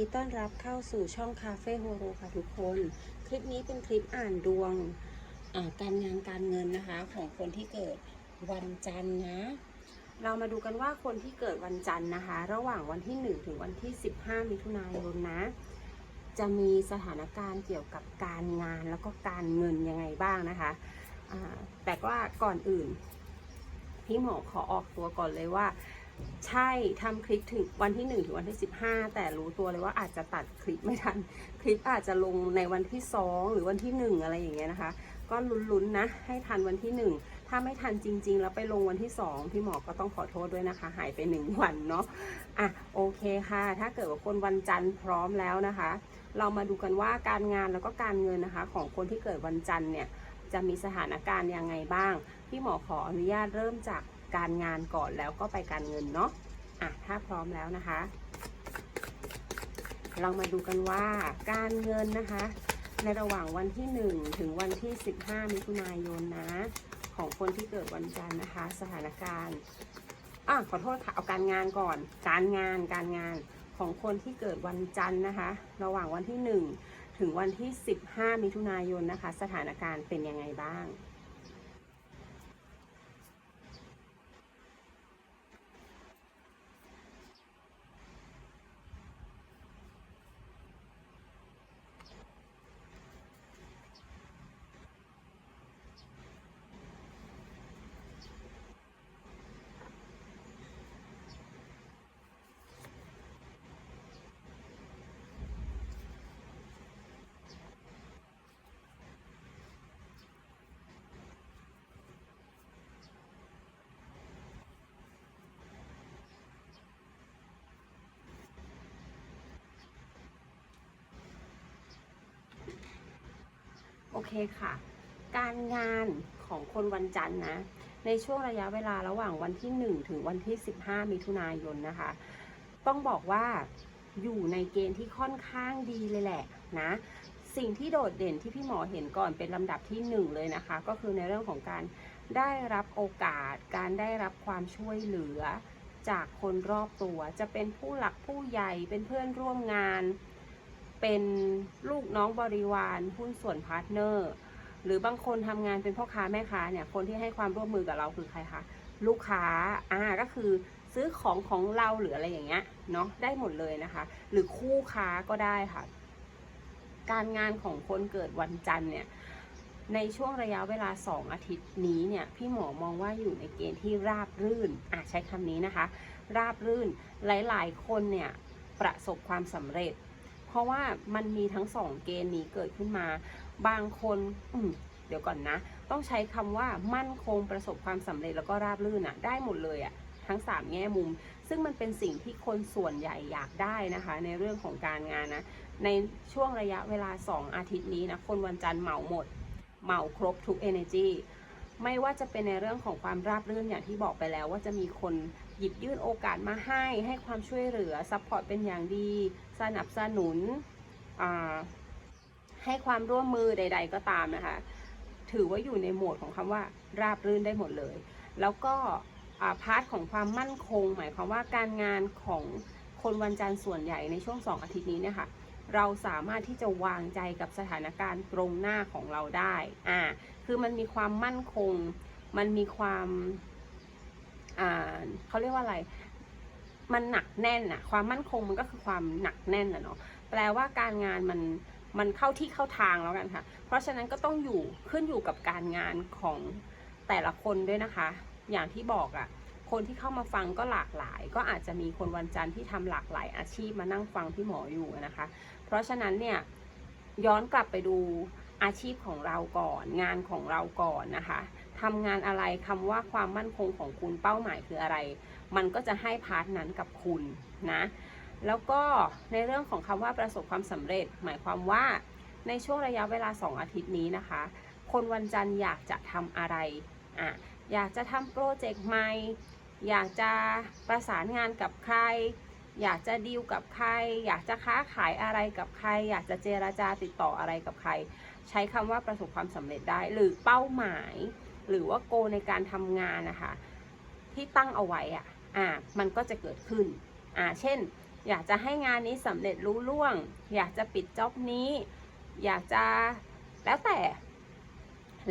ดีต้อนรับเข้าสู่ช่องคาเฟ่โฮโรค่ะทุกคน คลิปนี้เป็นคลิปอ่านดวงการงานการเงินนะคะของคนที่เกิดวันจันทร์นะ เรามาดูกันว่าคนที่เกิดวันจันทร์นะคะ ระหว่างวันที่ 1 ถึงวันที่ 15 มิถุนายนนะ จะมีสถานการณ์เกี่ยวกับการงานแล้วก็การเงินยังไงบ้างนะคะแต่ว่าก่อนอื่น พี่หมอขอออกตัวก่อนเลยว่า ใช่ทำคลิปถึงวันที่ 1 ถึงวันที่ 15 แต่รู้ตัวเลยว่าอาจจะตัดคลิปไม่ทัน คลิปอาจจะลงในวันที่ 2 หรือวันที่ 1 อะไรอย่างเงี้ยนะคะ ก็ลุ้นๆนะ ให้ทันวันที่ 1 ถ้าไม่ทันจริง ๆ แล้วไปลงวันที่ 2 พี่หมอก็ต้องขอโทษด้วยนะคะ หายไป 1 วันเนาะอะโอเคค่ะ ถ้าเกิดว่าคนวันจันทร์พร้อมแล้วนะคะ เรามาดูกันว่าการงานแล้วก็การเงินนะคะ ของคนที่เกิดวันจันทร์เนี่ยจะมีสถานการณ์ยังไงบ้าง พี่หมอขออนุญาตเริ่มจาก การงานก่อนแล้วก็ไปการเงินเนาะอะถ้าพร้อมแล้วนะคะ เรามาดูกันว่าการเงินนะคะ ในระหว่างวันที่ 1 ถึงวันที่ 15 มิถุนายนนะ ของคนที่เกิดวันจันทร์นะคะ สถานการณ์อะขอโทษค่ะเอาการงานก่อน การงานการงานของคนที่เกิดวันจันทร์นะคะ ระหว่างวันที่ 1 ถึงวันที่ 15 มิถุนายนนะคะ สถานการณ์เป็นยังไงบ้าง เคค่ะ การงานของคนวันจันทร์นะ ในช่วงระยะเวลาระหว่างวันที่ 1 ถึงวันที่ 15 มิถุนายนนะคะ ต้องบอกว่าอยู่ในเกณฑ์ที่ค่อนข้างดีเลยแหละนะ สิ่งที่โดดเด่นที่พี่หมอเห็นก่อนเป็นลำดับที่ 1 เลยนะคะ ก็คือในเรื่องของการได้รับโอกาส การได้รับความช่วยเหลือจากคนรอบตัว จะเป็นผู้หลักผู้ใหญ่เป็นเพื่อนร่วมงาน เป็นลูกน้องบริวารหุ้นส่วนพาร์ทเนอร์ หรือบางคนทำงานเป็นพ่อค้าแม่ค้าเนี่ยคนที่ให้ความร่วมมือกับเราคือใครคะลูกค้าอ่าก็คือซื้อของของเราหรืออะไรอย่างเงี้ยเนาะได้หมดเลยนะคะ หรือคู่ค้าก็ได้ค่ะ การงานของคนเกิดวันจันทร์เนี่ยในช่วงระยะเวลา 2 อาทิตย์นี้เนี่ยพี่หมอมองว่าอยู่ในเกณฑ์ที่ราบรื่นอะใช้คำนี้นะคะ ราบรื่นหลาย ๆ คนเนี่ยประสบความสำเร็จ เพราะว่ามันมีทั้งสองเกณฑ์นี้เกิดขึ้นมา บางคนอืเดี๋ยวก่อนนะ ต้องใช้คำว่ามั่นคงประสบความสำเร็จแล้วก็ราบรื่นอะได้หมดเลยอะทั้ง 3 แง่มุม ซึ่งมันเป็นสิ่งที่คนส่วนใหญ่อยากได้นะคะ ในเรื่องของการงานนะ ในช่วงระยะเวลา 2 อาทิตย์นี้นะ คนวันจันทร์เหมาหมด เหมาครบทุก energy ไม่ว่าจะเป็นในเรื่องของความราบรื่นอย่างที่บอกไปแล้วว่าจะมีคน หยิบยื่นโอกาสมาให้ให้ความช่วยเหลือซัพพอร์ตเป็นอย่างดี สนับสนุนให้ความร่วมมือใด ๆ ก็ตามนะคะ ถือว่าอยู่ในโหมดของคำว่าราบรื่นได้หมดเลย แล้วก็าพาร์ทของความมั่นคง หมายความว่าการงานของคนวันจันทร์ส่วนใหญ่ในช่วงสองอาทิตย์นี้เนี่ยค่ะเราสามารถที่จะวางใจกับสถานการณ์ตรงหน้าของเราได้ อ่า คือมันมีความมั่นคง มันมีความ เขาเรียกว่าอะไร มันหนักแน่นอะความมั่นคงมันก็คือความหนักแน่นอะเนาะแปลว่าการงานมันมันเข้าที่เข้าทางแล้วกันค่ะ เพราะฉะนั้นก็ต้องอยู่ขึ้นอยู่กับการงานของแต่ละคนด้วยนะคะ อย่างที่บอกอะคนที่เข้ามาฟังก็หลากหลาย ก็อาจจะมีคนวันจันทร์ที่ทำหลากหลายอาชีพมานั่งฟังพี่หมออยู่นะคะ เพราะฉะนั้นเนี่ยย้อนกลับไปดูอาชีพของเราก่อน งานของเราก่อนนะคะ ทำงานอะไรคำว่าความมั่นคงของคุณเป้าหมายคืออะไร มันก็จะให้พาร์ทนั้นกับคุณนะแล้วก็ในเรื่องของคำว่าประสบความสำเร็จ หมายความว่าในช่วงระยะเวลา 2 อาทิตย์นี้นะคะ คนวันจันทร์อยากจะทำอะไรอะอยากจะทำโปรเจกต์ใหม่ อยากจะประสานงานกับใคร อยากจะดีลกับใคร อยากจะค้าขายอะไรกับใคร อยากจะเจราจาติดต่ออะไรกับใคร ใช้คำว่าประสบความสำเร็จได้ หรือเป้าหมาย หรือว่าโกในการทำงานนะคะที่ตั้งเอาไว้อะอะมันก็จะเกิดขึ้นอ่าเช่น อยากจะให้งานนี้สำเร็จรู้ล่วง อยากจะปิดจ็อบนี้ อยากจะแล้วแต่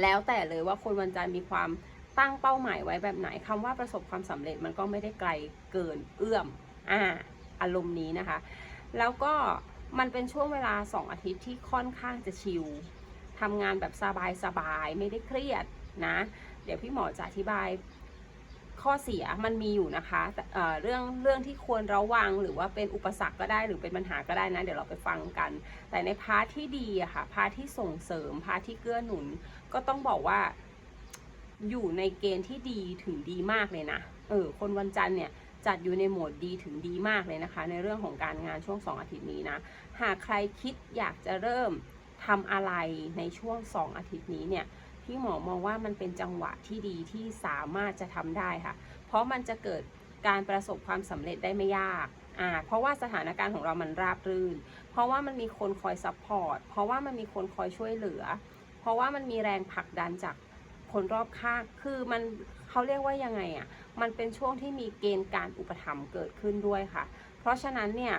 แล้วแต่เลยว่าคนวันจันทร์มีความตั้งเป้าหมายไว้แบบไหนคำว่าประสบความสำเร็จมันก็ไม่ได้ไกลเกินเอื้อมอ่าอารมณ์นี้นะคะ แล้วก็มันเป็นช่วงเวลา 2 อาทิตย์ที่ค่อนข้างจะชิลทำงานแบบสบายๆไม่ได้เครียด นะ เดี๋ยวพี่หมอจะอธิบายข้อเสียมันมีอยู่นะคะแต่เเรื่องเรื่องที่ควรระวังหรือว่าเป็นอุปสรรคก็ได้หรือเป็นปัญหาก็ได้นะ เดี๋ยวเราไปฟังกัน แต่ในพาร์ทที่ดีอะค่ะพาร์ทที่ส่งเสริมพาร์ทที่เกื้อหนุน ก็ต้องบอกว่าอยู่ในเกณฑ์ที่ดีถึงดีมากเลยนะเออคนวันจันทร์เนี่ยจัดอยู่ในโหมดดีถึงดีมากเลยนะคะ ในเรื่องของการงานช่วง 2 อาทิตย์นี้นะ หากใครคิดอยากจะเริ่มทำอะไรในช่วง 2 อาทิตย์นี้เนี่ย พี่หมอมองว่ามันเป็นจังหวะที่ดีที่สามารถจะทำได้ค่ะ เพราะมันจะเกิดการประสบความสำเร็จได้ไม่ยากอ่าเพราะว่าสถานการณ์ของเรามันราบรื่น เพราะว่ามันมีคนคอยซัพพอร์ต เพราะว่ามันมีคนคอยช่วยเหลือ เพราะว่ามันมีแรงผลักดันจากคนรอบข้าง คือมันเขาเรียกว่ายังไงอะ่ะ มันเป็นช่วงที่มีเกณฑ์การอุปถัมภ์เกิดขึ้นด้วยค่ะ เพราะฉะนั้นเนี่ย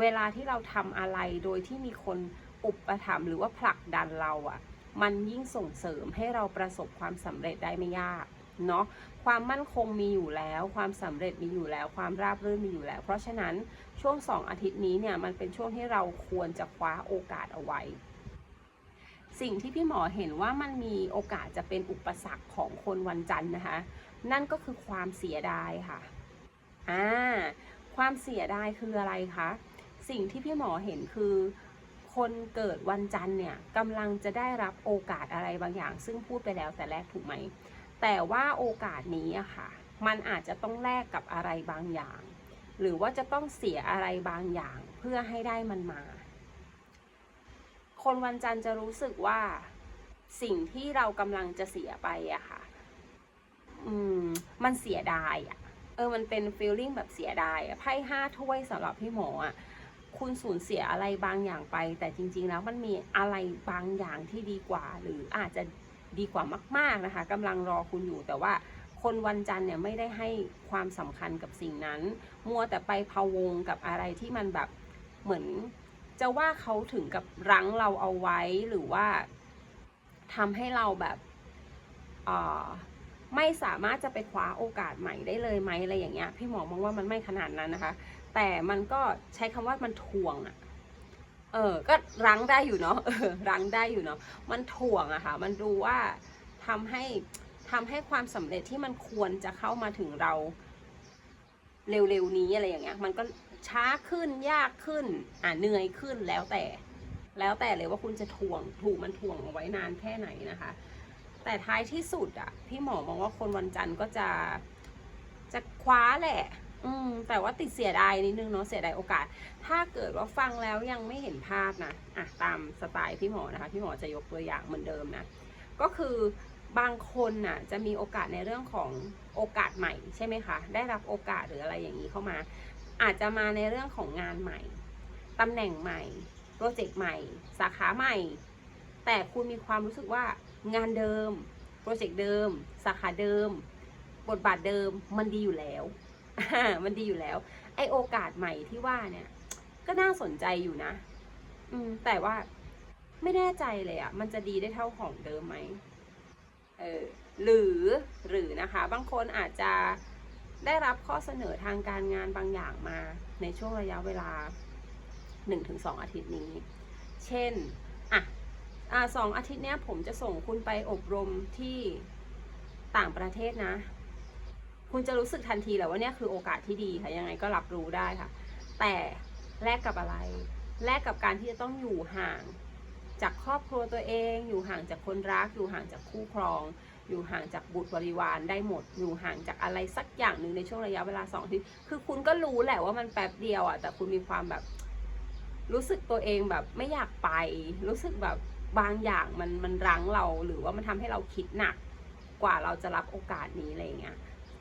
เวลาที่เราทำอะไรโดยที่มีคนอุปถัมภ์หรือว่าผลักดันเราอะ่ะ มันยิ่งส่งเสริมให้เราประสบความสำเร็จได้ไม่ยากเนาะความมั่นคงมีอยู่แล้ว ความสำเร็จมีอยู่แล้ว ความราบรื่นมีอยู่แล้ว เพราะฉะนั้นช่วง 2 อาทิตย์นี้เนี่ยมันเป็นช่วงที่เราควรจะคว้าโอกาสเอาไว้ สิ่งที่พี่หมอเห็นว่ามันมีโอกาสจะเป็นอุปสรรคของคนวันจันทร์นะคะ นั่นก็คือความเสียดายค่ะอ่าความเสียดายคืออะไรคะสิ่งที่พี่หมอเห็นคือ คนเกิดวันจันทร์เนี่ยกำลังจะได้รับโอกาสอะไรบางอย่าง ซึ่งพูดไปแล้วแต่แรกถูกไหม แต่ว่าโอกาสนี้อะค่ะ มันอาจจะต้องแลกกับอะไรบางอย่าง หรือว่าจะต้องเสียอะไรบางอย่างเพื่อให้ได้มันมา คนวันจันทร์จะรู้สึกว่าสิ่งที่เรากำลังจะเสียไปอะค่ะ อืม มันเสียดายอะเออ มันเป็นฟีลลิ่งแบบเสียดายอะไพ่ห้าถ้วยสำหรับพี่หมออะ คุณสูญเสียอะไรบางอย่างไป แต่จริง ๆ แล้วมันมีอะไรบางอย่างที่ดีกว่า หรืออาจจะดีกว่ามาก ๆนะคะกำลังรอคุณอยู่แต่ว่าคนวันจันทร์เนี่ยไม่ได้ให้ความสำคัญกับสิ่งนั้น มัวแต่ไปพะวงกับอะไรที่มันแบบเหมือนจะว่าเขาถึงกับรั้งเราเอาไว้หรือว่าทำให้เราแบบเอ่ไม่สามารถจะไปคว้าโอกาสใหม่ได้เลยไหมอะไรอย่างเงี้ยพี่หมอมองว่ามันไม่ขนาดนั้นนะคะ แต่มันก็ใช้คำว่ามันทวงอะเออ ก็รั้งได้อยู่เนาะเออรั้งได้อยู่เนาะมันถ่วงอะค่ะ มันดูว่าทำให้ทำให้ความสำเร็จที่มันควรจะเข้ามาถึงเราเร็วๆนี้อะไรอย่างเงี้ย มันก็ช้าขึ้นยากขึ้น อ่าเหนื่อยขึ้นแล้วแต่ แล้วแต่เลยว่าคุณจะถ่วงถูกมันถ่วงเอาไว้นานแค่ไหนนะคะ แต่ท้ายที่สุดอะพี่หมอมองว่าคนวันจันทร์ก็จะจะคว้าแหละ อืมแต่ว่าติดเสียดายนิดนึงเนาะเสียดายโอกาส ถ้าเกิดว่าฟังแล้วยังไม่เห็นภาพนะอะตามสไตล์พี่หมอนะคะพี่หมอจะยกตัวอย่างเหมือนเดิมนะก็คือบางคนน่ะจะมีโอกาสในเรื่องของโอกาสใหม่ใช่ไหมคะได้รับโอกาสหรืออะไรอย่างนี้เข้ามา อาจจะมาในเรื่องของงานใหม่ตำแหน่งใหม่โปรเจกต์ใหม่ สาขาใหม่ แต่คุณมีความรู้สึกว่างานเดิมโปรเจกต์เดิม สาขาเดิม บทบาทเดิมมันดีอยู่แล้ว มันดีอยู่แล้ว ไอโอกาสใหม่ที่ว่าเนี่ย ก็น่าสนใจอยู่นะ อืม แต่ว่าไม่แน่ใจเลยอะ่ะมันจะดีได้เท่าของเดิมไหมเออหรือหรือนะคะ บางคนอาจจะได้รับข้อเสนอทางการงานบางอย่างมาในช่วงระยะเวลา 1-2 อาทิตย์นี้ เช่น อะอ่าสองอาทิตย์เนี้ยผมจะส่งคุณไปอบรมที่ต่างประเทศนะ คุณจะรู้สึกทันทีแหละว่าเนี่ยคือโอกาสที่ดีค่ะยังไงก็รับรู้ได้ค่ะ แต่แลกกับอะไร แลกกับการที่จะต้องอยู่ห่าง จากครอบครัวตัวเอง อยู่ห่างจากคนรัก อยู่ห่างจากคู่ครอง อยู่ห่างจากบุตรบริวารได้หมด อยู่ห่างจากอะไรสักอย่างหนึ่งในช่วงระยะเวลาสองทิตย์คือคุณก็รู้แหละว่ามันแป๊บเดียวอะแต่คุณมีความแบบ รู้สึกตัวเองแบบไม่อยากไป รู้สึกแบบบางอย่างมันมันรั้งเราหรือว่ามันทำให้เราคิดหนัก กว่าเราจะรับโอกาสนี้อะไรเงี้ย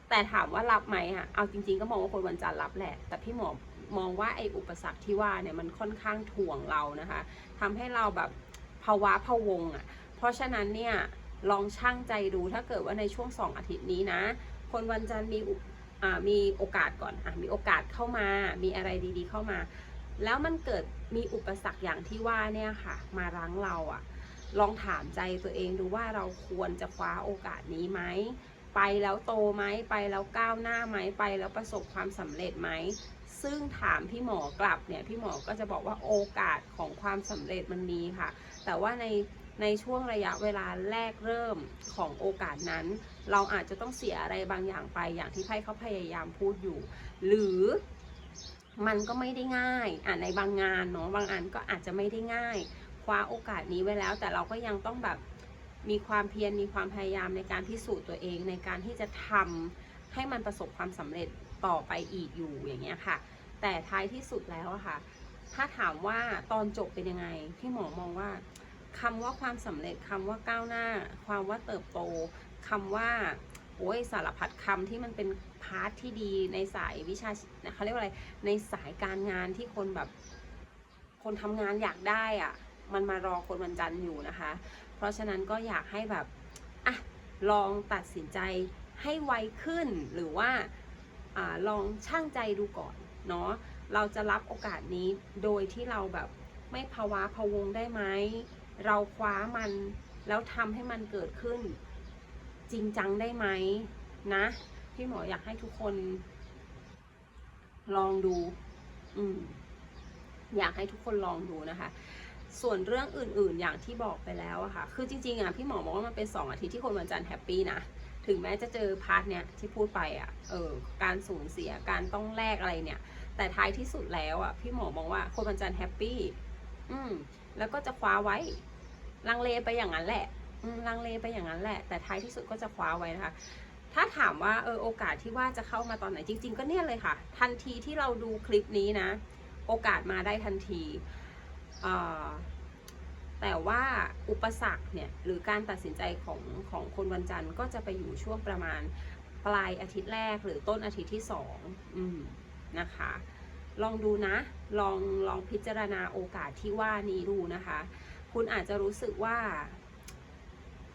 แต่ถามว่ารับไหมอะเอาจริง ๆ ก็มองว่าคนวันจันทร์รับแหละ แต่พี่หมอมองว่าไอ้อุปสรรคที่ว่าเนี่ยมันค่อนข้างถ่วงเรานะคะทำให้เราแบบภาวะพะวงอะเพราะฉะนั้นเนี่ยลองช่างใจดูถ้าเกิดว่าในช่วงสองอาทิตย์นี้นะ คนวันจันทร์มีอ่ามีโอกาสก่อนอะมีโอกาสเข้ามา มีอะไรดีๆเข้ามา แล้วมันเกิดมีอุปสรรคอย่างที่ว่าเนี่ยค่ะ มารั้งเราอะลองถามใจตัวเองดูว่าเราควรจะคว้าโอกาสนี้ไหม ไปแล้วโตไหมไปแล้วก้าวหน้าไหมไปแล้วประสบความสำเร็จไหมซึ่งถามพี่หมอกลับเนี่ยพี่หมอก็จะบอกว่าโอกาสของความสำเร็จมันมีค่ะ แต่ว่าในในช่วงระยะเวลาแรกเริ่มของโอกาสนั้น เราอาจจะต้องเสียอะไรบางอย่างไปอย่างที่ไพ่เขาพยายามพูดอยู่ หรือมันก็ไม่ได้ง่ายอะในบางงานเนาะบางอันก็อาจจะไม่ได้ง่าย คว้าโอกาสนี้ไว้แล้ว แต่เราก็ยังต้องแบบ มีความเพียรมีความพยายามในการพิสูจน์ตัวเองในการที่จะทำให้มันประสบความสำเร็จต่อไปอีกอยู่อย่างเงี้ยค่ะ แต่ท้ายที่สุดแล้วอะค่ะ ถ้าถามว่าตอนจบเป็นยังไงพี่หมอมองว่าคำว่าความสำเร็จคำว่าก้าวหน้า ความว่าเติบโตคำว่าโอ้ยสารพัดคำที่มันเป็นพาร์ทที่ดีในสายวิชาเขาเรียกว่าอะไรในสายการงานที่คนแบบ คนทำงานอยากได้อะมันมารอคนวันจันทร์อยู่นะคะ เพราะฉะนั้นก็อยากให้แบบอะลองตัดสินใจให้ไวขึ้นหรือว่าอาลองช่างใจดูก่อนเนาะเราจะรับโอกาสนี้โดยที่เราแบบไม่ภาวะพะวงได้ไหมเราคว้ามันแล้วทำให้มันเกิดขึ้น จริงจังได้ไหมนะพี่หมออยากให้ทุกคน ลองดู อืมอยากให้ทุกคนลองดูนะคะ ส่วนเรื่องอื่นๆอย่างที่บอกไปแล้วอะค่ะ คือจริงๆอะพี่หมอบอกว่ามันเป็นสองอาทิตย์ที่คนวันจันทร์แฮปปี้นะ ถึงแม้จะเจอพาร์ทเนี้ยที่พูดไปอะเออ การสูญเสีย การต้องแลกอะไรเนี่ย แต่ท้ายที่สุดแล้วอะพี่หมอมองว่าคนวันจันทร์แฮปปี้ อืม แล้วก็จะคว้าไว้ ลังเลไปอย่างนั้นแหละ อืม ลังเลไปอย่างนั้นแหละ แต่ท้ายที่สุดก็จะคว้าไว้นะคะ ถ้าถามว่าเออโอกาสที่ว่าจะเข้ามาตอนไหนจริง ๆ ก็เนี่ยเลยค่ะ ทันทีที่เราดูคลิปนี้นะ โอกาสมาได้ทันที แต่ว่าอุปสรรคเนี่ยหรือการตัดสินใจของของคนวันจันทร์ก็จะไปอยู่ช่วงประมาณปลายอาทิตย์แรกหรือต้นอาทิตย์ที่สองอืมนะคะ ลองดูนะ ลองลองพิจารณาโอกาสที่ว่านี้ดูนะคะ คุณอาจจะรู้สึกว่า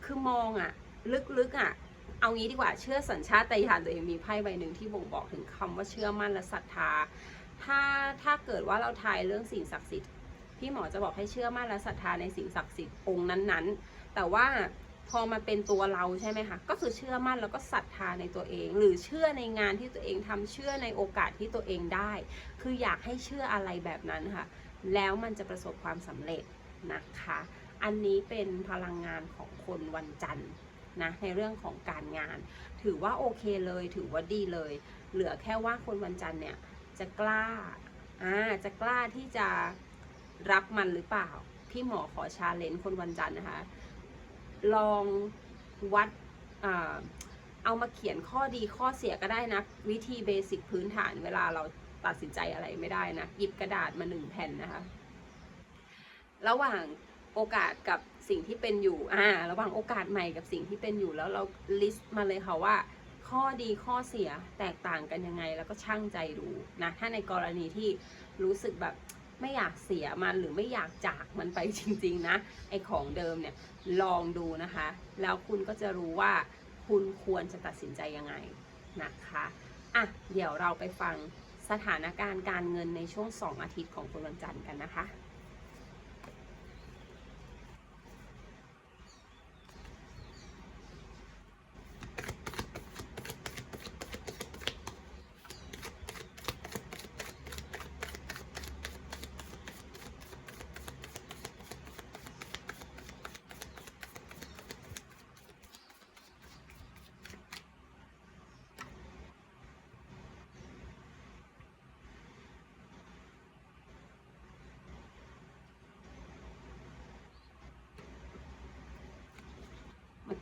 คือมองอะลึกๆอะเอางี้ดีกว่าเชื่อสัญชาตญาณตัวเองมีไพ่ใบหนึ่งที่บ่งบอกถึงคำว่าเชื่อมั่นและศรัทธา ถ้าถ้าเกิดว่าเราทายเรื่องสิ่งศักดิ์สิทธิ์ พี่หมอจะบอกให้เชื่อมั่นและศรัทธาในสิ่งศักดิ์สิทธิ์องค์นั้นๆ แต่ว่าพอมาเป็นตัวเราใช่ไหมคะก็คือเชื่อมั่นแล้วก็ศรัทธาในตัวเอง หรือเชื่อในงานที่ตัวเองทำเชื่อในโอกาสที่ตัวเองได้ คืออยากให้เชื่ออะไรแบบนั้นค่ะ แล้วมันจะประสบความสำเร็จนะคะ อันนี้เป็นพลังงานของคนวันจันทร์นะในเรื่องของการงาน ถือว่าโอเคเลยถือว่าดีเลย เหลือแค่ว่าคนวันจันทร์เนี่ยจะกล้าอ่าจะกล้าที่จะ รับมันหรือเปล่า พี่หมอขอชาเลนจ์คนวันจันทร์นะคะ ลองวัดเอามาเขียนข้อดีข้อเสียก็ได้นะ วิธีเบสิกพื้นฐานเวลาเราตัดสินใจอะไรไม่ได้นะหยิบกระดาษมาหนึ่งแผ่นนะคะ ระหว่างโอกาสกับสิ่งที่เป็นอยู่อ่าระหว่างโอกาสใหม่กับสิ่งที่เป็นอยู่แล้วเราลิสต์มาเลยค่ะว่า ข้อดีข้อเสียแตกต่างกันยังไง แล้วก็ช่างใจดูนะถ้าในกรณีที่รู้สึกแบบ ไม่อยากเสียมันหรือไม่อยากจากมันไปจริง ๆ นะ ไอของเดิมเนี่ยลองดูนะคะ แล้วคุณก็จะรู้ว่าคุณควรจะตัดสินใจยังไงนะคะอะเดี๋ยวเราไปฟังสถานการณ์การเงินในช่วง 2 อาทิตย์ของคนวันจันทร์กันนะคะ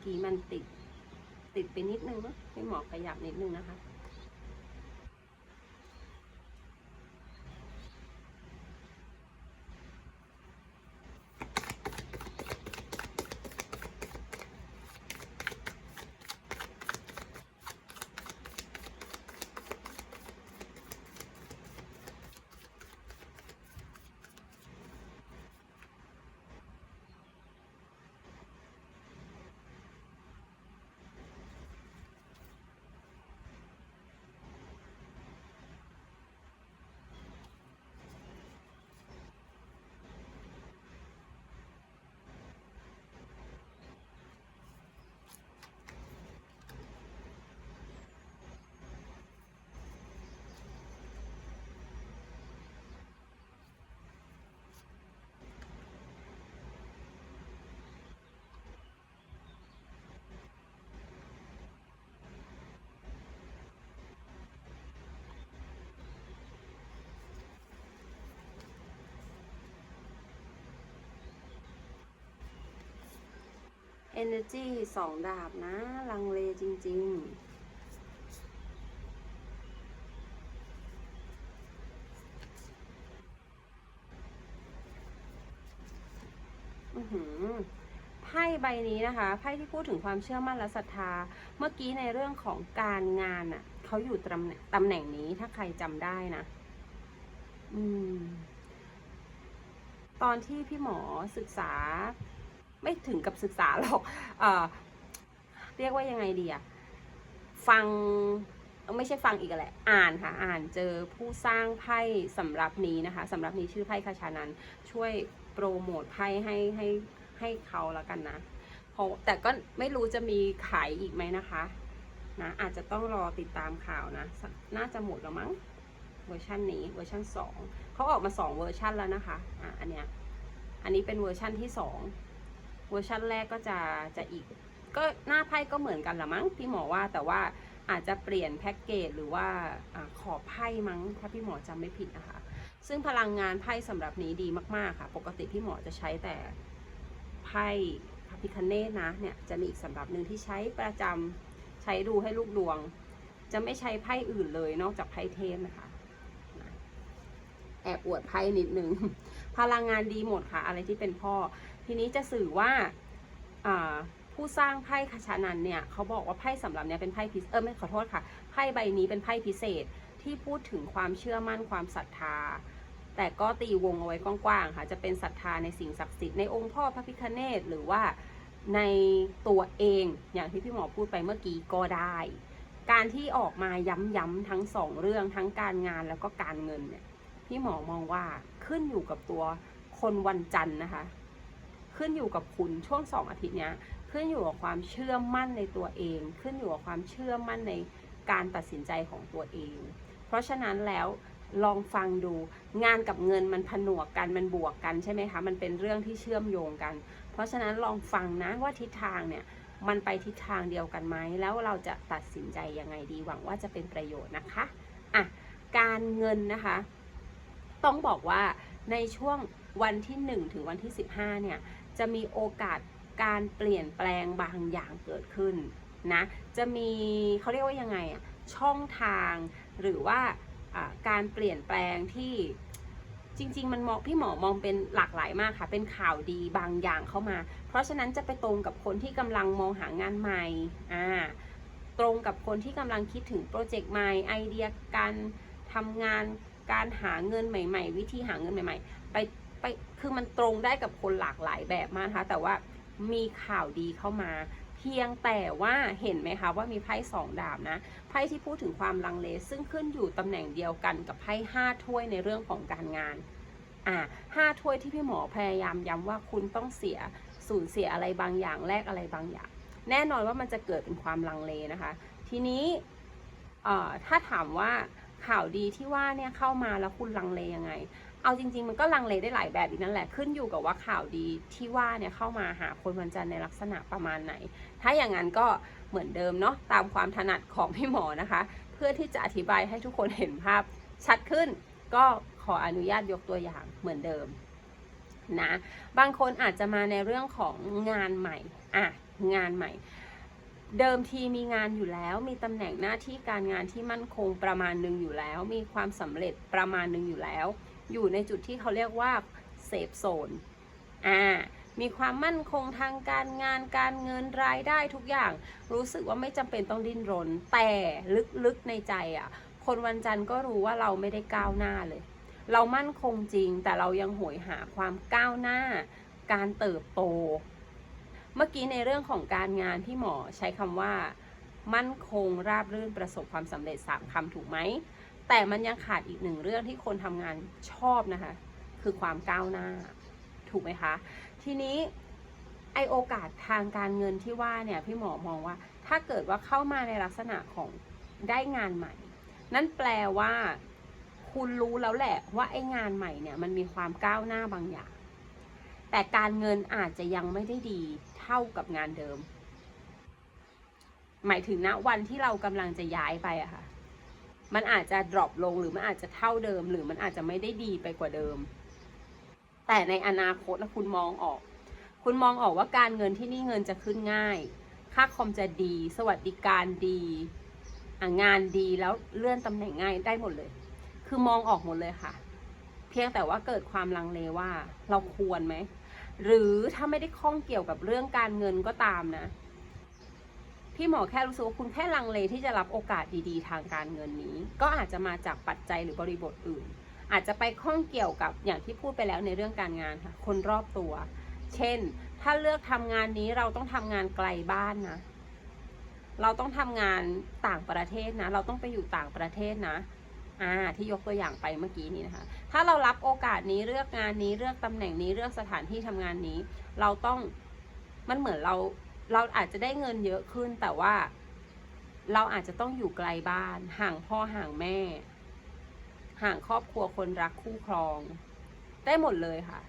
กี้มันติด ติดไปนิดนึงเนาะให้หมอขยับนิดนึงนะคะ energy สองดาบนะ ลังเลจริงๆหือไพ่ใบนี้นะคะไพ่ที่พูดถึงความเชื่อมั่นและศรัทธา เมื่อกี้ในเรื่องของการงานอะเขาอยู่ตำแหน่งตำแหน่งนี้ถ้าใครจำได้นะอืม ตอนที่พี่หมอศึกษา ไม่ถึงกับศึกษาหรอกเอเรียกว่ายังไงดีอะฟังไม่ใช่ฟังอีกแหละ อ่านค่ะ อ่านเจอผู้สร้างไพ่สำหรับนี้นะคะสำหรับนี้ชื่อไพ่คาชานันช่วยโปรโมทไพ่ให้ให้ให้เขาแล้วกันนะเพราะแต่ก็ไม่รู้จะมีขายอีกไหมนะคะนะอาจจะต้องรอติดตามข่าวนะ น่าจะหมดแล้วมั้งเวอร์ชันนี้เวอร์ชันสองเขาออกมาสองเวอร์ชันแล้วนะคะอะอันเนี้ยอันนี้เป็นเวอร์ชันที่สอง เวอร์ชันแรกก็จะจะอีก ก็หน้าไพ่ก็เหมือนกันละมั้งพี่หมอว่าแต่ว่าอาจจะเปลี่ยนแพ็กเกจหรือว่าอขอบไพ่มั้งถ้าพี่หมอจำไม่ผิดนะคะซึ่งพลังงานไพ่สำหรับนี้ดีมากๆค่ะ ปกติพี่หมอจะใช้แต่ไพ่พระพิคเนตนะเนี่ยจะมีอีกสำหรับหนึ่งที่ใช้ประจำใช้ดูให้ลูกดวง จะไม่ใช้ไพ่อื่นเลยนอกจากไพ่เทพนะคะนะแอบอวดไพ่นิดนึง พลังงานดีหมดค่ะ อะไรที่เป็นพ่อ ทีนี้จะสื่อว่าผู้สร้างไพ่คชานันเนี่ยเขาบอกว่าไพ่สำหรับเนี่ยเป็นไพ่พิเศษเออไม่ขอโทษค่ะไพ่ใบนี้เป็นไพ่พิเศษที่พูดถึงความเชื่อมั่นความศรัทธา แต่ก็ตีวงเอาไว้กว้างๆค่ะจะเป็นศรัทธาในสิ่งศักดิ์สิทธิ์ในองค์พ่อพระพิฆเนศหรือว่าในตัวเองอย่างที่พี่หมอพูดไปเมื่อกี้ก็ได้ การที่ออกมาย้ำๆทั้งสองเรื่องทั้งการงานแล้วก็การเงินเนี่ยพี่หมอมองว่าขึ้นอยู่กับตัวคนวันจันทร์นะคะ ขึ้นอยู่กับคุณช่วงสองอาทิตย์เนี้ยขึ้นอยู่กับความเชื่อมั่นในตัวเอง ขึ้นอยู่กับความเชื่อมั่นในการตัดสินใจของตัวเอง เพราะฉะนั้นแล้วลองฟังดูงานกับเงินมันผนวกกันมันบวกกันใช่ไหมคะมันเป็นเรื่องที่เชื่อมโยงกัน เพราะฉะนั้นลองฟังนะว่าทิศทางเนี่ยมันไปทิศทางเดียวกันไหมแล้วเราจะตัดสินใจยังไงดีหวังว่าจะเป็นประโยชน์นะคะอะการเงินนะคะ ต้องบอกว่าในช่วงวันที่ 1 ถึงวันที่ 15เนี่ย จะมีโอกาสการเปลี่ยนแปลงบางอย่างเกิดขึ้นนะจะมีเขาเรียกว่ายังไงอะช่องทางหรือว่าการเปลี่ยนแปลงที่จริง ๆ มันมองพี่หมอมองเป็นหลากหลายมากค่ะ เป็นข่าวดีบางอย่างเข้ามา เพราะฉะนั้นจะไปตรงกับคนที่กำลังมองหางานใหม่อ่าตรงกับคนที่กำลังคิดถึงโปรเจกต์ใหม่ไอเดียการทำงานการหาเงินใหม่ ๆ วิธีหาเงินใหม่ ๆ ไป ไปคือมันตรงได้กับคนหลากหลายแบบมากนะคะ แต่ว่ามีข่าวดีเข้ามา เพียงแต่ว่าเห็นไหมคะว่ามีไพ่สองดาบนะไพ่ที่พูดถึงความลังเล ซึ่งขึ้นอยู่ตำแหน่งเดียวกันกับไพ่ห้าถ้วยในเรื่องของการงานอ่าห้าถ้วยที่พี่หมอพยายามย้ำว่าคุณต้องเสียสูญเสียอะไรบางอย่างแลกอะไรบางอย่าง แน่นอนว่ามันจะเกิดเป็นความลังเลนะคะ ทีนี้เอ่อถ้าถามว่าข่าวดีที่ว่าเนี่ยเข้ามาแล้วคุณลังเลยังไง เอาจริง ๆ มันก็ลังเลได้หลายแบบอีกนั่นแหละขึ้นอยู่กับว่าข่าวดีที่ว่าเนี่ยเข้ามาหาคนวันจันทร์ในลักษณะประมาณไหน ถ้าอย่างนั้นก็เหมือนเดิมเนาะตามความถนัดของพี่หมอนะคะ เพื่อที่จะอธิบายให้ทุกคนเห็นภาพชัดขึ้น ก็ขออนุญาตยกตัวอย่างเหมือนเดิมนะบางคนอาจจะมาในเรื่องของงานใหม่อะงานใหม่ เดิมทีมีงานอยู่แล้ว มีตำแหน่งหน้าที่การงานที่มั่นคงประมาณหนึ่งอยู่แล้ว มีความสำเร็จประมาณหนึ่งอยู่แล้ว อยู่ในจุดที่เขาเรียกว่าเซฟโซนอ่ามีความมั่นคงทางการงานการเงินรายได้ทุกอย่าง รู้สึกว่าไม่จำเป็นต้องดิ้นรน แต่ลึกๆในใจอะ คนวันจันทร์ก็รู้ว่าเราไม่ได้ก้าวหน้าเลย เรามั่นคงจริง แต่เรายังโหยหาความก้าวหน้า การเติบโต เมื่อกี้ในเรื่องของการงานที่หมอใช้คำว่า มั่นคงราบรื่นประสบความสำเร็จสามคำถูกไหม แต่มันยังขาดอีกหนึ่งเรื่องที่คนทำงานชอบนะคะ คือความก้าวหน้า ถูกไหมคะ ทีนี้ไอโอกาสทางการเงินที่ว่าเนี่ยพี่หมอมองว่า ถ้าเกิดว่าเข้ามาในลักษณะของได้งานใหม่ นั่นแปลว่า คุณรู้แล้วแหละว่าไองานใหม่เนี่ยมันมีความก้าวหน้าบางอย่าง แต่การเงินอาจจะยังไม่ได้ดีเท่ากับงานเดิม หมายถึงณวันที่เรากำลังจะย้ายไปอะค่ะ มันอาจจะ drop ลงหรือมันอาจจะเท่าเดิม หรือมันอาจจะไม่ได้ดีไปกว่าเดิม แต่ในอนาคตแล้วคุณมองออก คุณมองออกว่าการเงินที่นี่เงินจะขึ้นง่าย ค่าคอมจะดี สวัสดิการดีงานดีแล้วเลื่อนตำแหน่งง่ายได้หมดเลย คือมองออกหมดเลยค่ะ เพียงแต่ว่าเกิดความลังเลว่าเราควรไหม หรือถ้าไม่ได้ข้องเกี่ยวกับเรื่องการเงินก็ตามนะ พี่หมอแค่รู้สึกว่าคุณแค่ลังเลที่จะรับโอกาสดีๆ ทางการเงินนี้ ก็อาจจะมาจากปัจจัยหรือบริบทอื่น อาจจะไปข้องเกี่ยวกับอย่างที่พูดไปแล้วในเรื่องการงานค่ะ คนรอบตัว เช่น ถ้าเลือกทำงานนี้เราต้องทำงานไกลบ้านนะ เราต้องทำงานต่างประเทศนะ เราต้องไปอยู่ต่างประเทศนะอ่าที่ยกตัวอย่างไปเมื่อกี้นี้นะคะ ถ้าเรารับโอกาสนี้เลือกงานนี้เลือกตำแหน่งนี้เลือกสถานที่ทำงานนี้ เราต้องมันเหมือนเรา เราอาจจะได้เงินเยอะขึ้นแต่ว่า เราอาจจะต้องอยู่ไกลบ้าน ห่างพ่อห่างแม่ ห่างครอบครัวคนรักคู่ครอง ได้หมดเลยค่ะ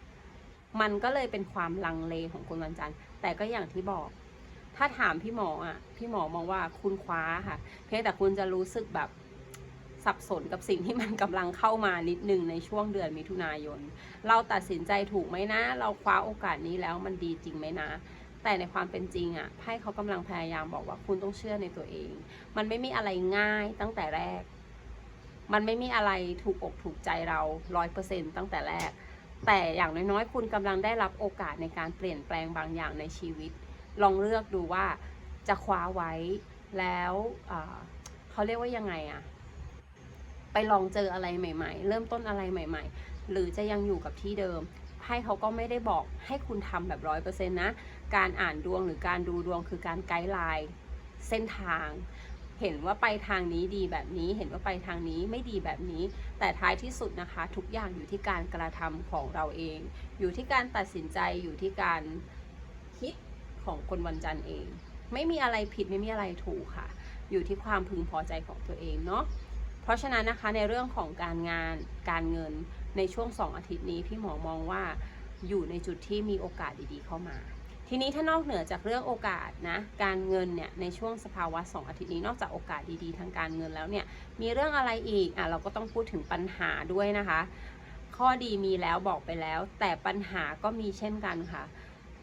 มันก็เลยเป็นความลังเลของคนวันจันทร์ แต่ก็อย่างที่บอก ถ้าถามพี่หมออะ พี่หมอมองว่าคุณคว้าค่ะ เพียงแต่คุณจะรู้สึกแบบสับสนกับสิ่งที่มันกำลังเข้ามานิดนึงในช่วงเดือนมิถุนายน เราตัดสินใจถูกไหมนะ เราคว้าโอกาสนี้แล้วมันดีจริงไหมนะ แต่ในความเป็นจริงอะไพ่เขากำลังพยายามบอกว่าคุณต้องเชื่อในตัวเอง มันไม่มีอะไรง่ายตั้งแต่แรก มันไม่มีอะไรถูกอกถูกใจเราร้อยเปอร์เซ็นตั้งแต่แรก แต่อย่างน้อยๆ คุณกำลังได้รับโอกาสในการเปลี่ยนแปลงบางอย่างในชีวิต ลองเลือกดูว่าจะคว้าไว้แล้วเขาเรียกว่ายังไงอะไปลองเจออะไรใหม่ ๆ เริ่มต้นอะไรใหม่ ๆ หรือจะยังอยู่กับที่เดิมไพ่เขาก็ไม่ได้บอกให้คุณทำแบบร้อยเปอร์เซ็นต์นะ การอ่านดวงหรือการดูดวงคือการไกด์ไลน์เส้นทาง เห็นว่าไปทางนี้ดีแบบนี้ เห็นว่าไปทางนี้ไม่ดีแบบนี้ แต่ท้ายที่สุดนะคะ ทุกอย่างอยู่ที่การกระทำของเราเอง อยู่ที่การตัดสินใจอยู่ที่การคิดของคนวันจันทร์เอง ไม่มีอะไรผิดไม่มีอะไรถูกค่ะ อยู่ที่ความพึงพอใจของตัวเองเนาะเพราะฉะนั้นนะคะในเรื่องของการงานการเงินในช่วง 2 อาทิตย์นี้พี่หมอมองว่าอยู่ในจุดที่มีโอกาสดีๆเข้ามา ทีนี้ถ้านอกเหนือจากเรื่องโอกาสนะการเงินเนี่ยในช่วงสภาวะ 2 อาทิตย์นี้นอกจากโอกาสดีๆ ทางการเงินแล้วเนี่ยมีเรื่องอะไรอีกอะเราก็ต้องพูดถึงปัญหาด้วยนะคะ ข้อดีมีแล้วบอกไปแล้ว แต่ปัญหาก็มีเช่นกันค่ะ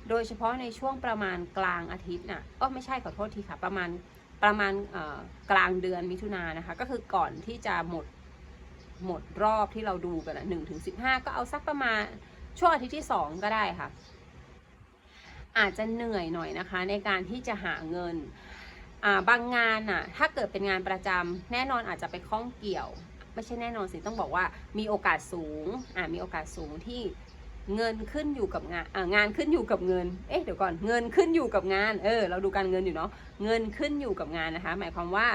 โดยเฉพาะในช่วงประมาณกลางอาทิตย์น่ะก็ไม่ใช่ขอโทษทีค่ะ ประมาณประมาณกลางเดือนมิถุนายนนะคะ ก็คือก่อนที่จะหมดหมดรอบที่เราดูกันหนึ่งถึงสิบห้าก็เอาสักประมาณช่วงอาทิตย์ที่สองก็ได้ค่ะ อาจจะเหนื่อยหน่อยนะคะ ในการที่จะหาเงินบางงานอะถ้าเกิดเป็นงานประจำแน่นอนอาจจะไปข้องเกี่ยว ไม่ใช่แน่นอนสิต้องบอกว่ามีโอกาสสูงอ่ามีโอกาสสูงที่เงินขึ้นอยู่กับงานงานขึ้นอยู่กับเงิน เอ๊ะเดี๋ยวก่อนเงินขึ้นอยู่กับงาน เออ เราดูการเงินอยู่เนาะเงินขึ้นอยู่กับงานนะคะ หมายความว่า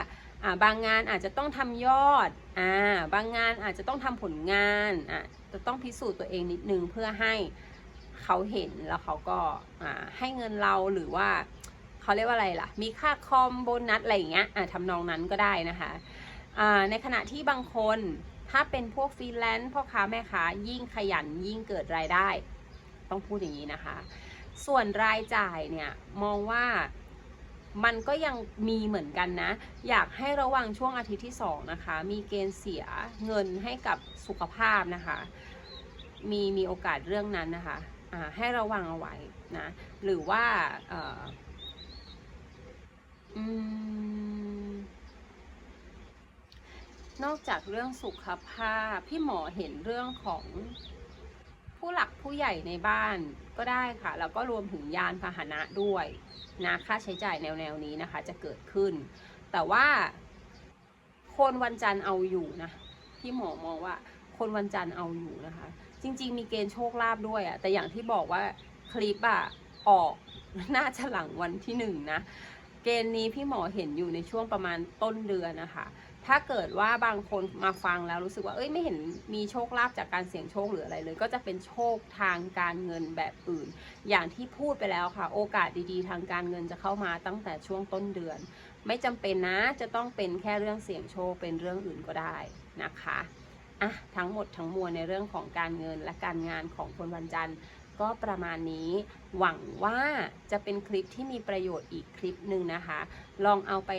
บางงานอาจจะต้องทำยอดอ่าบางงานอาจจะต้องทำผลงานอะจะต้องพิสูจน์ตัวเองนิดนึงเพื่อให้ เขาเห็นแล้วเขาก็ให้เงินเราหรือว่าเขาเรียกว่าอะไรล่ะ มีค่าคอมโบนัสอะไรอย่างเงี้ยทำนองนั้นก็ได้นะคะในขณะที่บางคนถ้าเป็นพวกฟรีแลนซ์พ่อค้าแม่ค้ายิ่งขยันยิ่งเกิดรายได้ ต้องพูดอย่างนี้นะคะ ส่วนรายจ่ายเนี่ยมองว่ามันก็ยังมีเหมือนกันนะ อยากให้ระวังช่วงอาทิตย์ที่ 2 นะคะ มีเกณฑ์เสียเงินให้กับสุขภาพนะคะ มีมีโอกาสเรื่องนั้นนะคะ ให้ระวังเอาไว้นะ หรือว่าเอ่ออืมนอกจากเรื่องสุขภาพ พี่หมอเห็นเรื่องของผู้หลักผู้ใหญ่ในบ้านก็ได้ค่ะ แล้วก็รวมถึงยานพาหนะด้วยนะค่าใช้จ่ายแนวแนวๆนี้นะคะ จะเกิดขึ้น แต่ว่าคนวันจันทร์เอาอยู่นะ พี่หมอมองว่าคนวันจันทร์เอาอยู่นะคะ จริง ๆ มีเกณฑ์โชคลาภด้วยอะแต่อย่างที่บอกว่าคลิปอะออกน่าจะหลังวันที่หนึ่งนะ เกณฑ์นี้พี่หมอเห็นอยู่ในช่วงประมาณต้นเดือนนะคะ ถ้าเกิดว่าบางคนมาฟังแล้วรู้สึกว่าเอ้ยไม่เห็นมีโชคลาภจากการเสี่ยงโชคหรืออะไรเลย ก็จะเป็นโชคทางการเงินแบบอื่น อย่างที่พูดไปแล้วค่ะ โอกาสดีๆ ทางการเงินจะเข้ามาตั้งแต่ช่วงต้นเดือน ไม่จำเป็นนะจะต้องเป็นแค่เรื่องเสี่ยงโชคเป็นเรื่องอื่นก็ได้นะคะ อะทั้งหมดทั้งมวลในเรื่องของการเงินและการงานของคนวันจันทร์ก็ประมาณนี้หวังว่าจะเป็นคลิปที่มีประโยชน์อีกคลิปหนึ่งนะคะ ลองเอาไป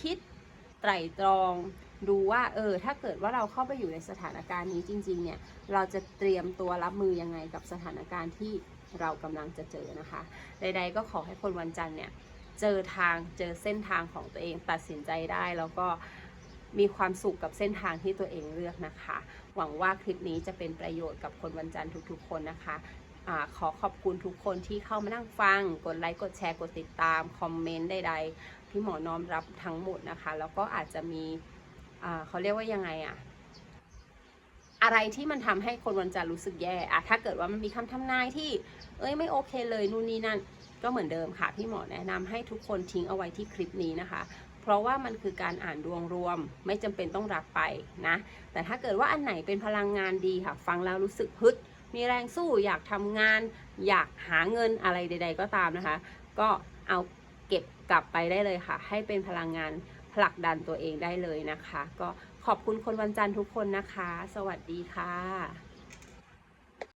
คิดไตร่ตรองดูว่าเออถ้าเกิดว่าเราเข้าไปอยู่ในสถานการณ์นี้จริง ๆ เนี่ย เราจะเตรียมตัวรับมือยังไงกับสถานการณ์ที่เรากำลังจะเจอนะคะ ใด ๆ ก็ขอให้คนวันจันทร์เนี่ย เจอทางเจอเส้นทางของตัวเองตัดสินใจได้แล้วก็ มีความสุขกับเส้นทางที่ตัวเองเลือกนะคะ หวังว่าคลิปนี้จะเป็นประโยชน์กับคนวันจันทร์ทุกๆ คนนะคะอขอขอบคุณทุกคนที่เข้ามานั่งฟัง กดไลค์ กดแชร์ กดติดตาม คอมเมนต์ใดๆ พี่หมอน้อมรับทั้งหมดนะคะ แล้วก็อาจจะมีเขาเรียกว่ายังไงอะอะไรที่มันทำให้คนวันจันทร์รู้สึกแย่อะถ้าเกิดว่ามันมีคำทำนายที่ เอ้ยไม่โอเคเลยนู่นนี่นั่น ก็เหมือนเดิมค่ะ พี่หมอแนะนำให้ทุกคนทิ้งเอาไว้ที่คลิปนี้นะคะ เพราะว่ามันคือการอ่านดวงรวม ไม่จำเป็นต้องรับไปนะ แต่ถ้าเกิดว่าอันไหนเป็นพลังงานดีค่ะ ฟังแล้วรู้สึกฮึด มีแรงสู้อยากทำงาน อยากหาเงินอะไรใด ๆ ก็ตามนะคะ ก็เอาเก็บกลับไปได้เลยค่ะ ให้เป็นพลังงานผลักดันตัวเองได้เลยนะคะ ก็ขอบคุณคนวันจันทร์ทุกคนนะคะ สวัสดีค่ะ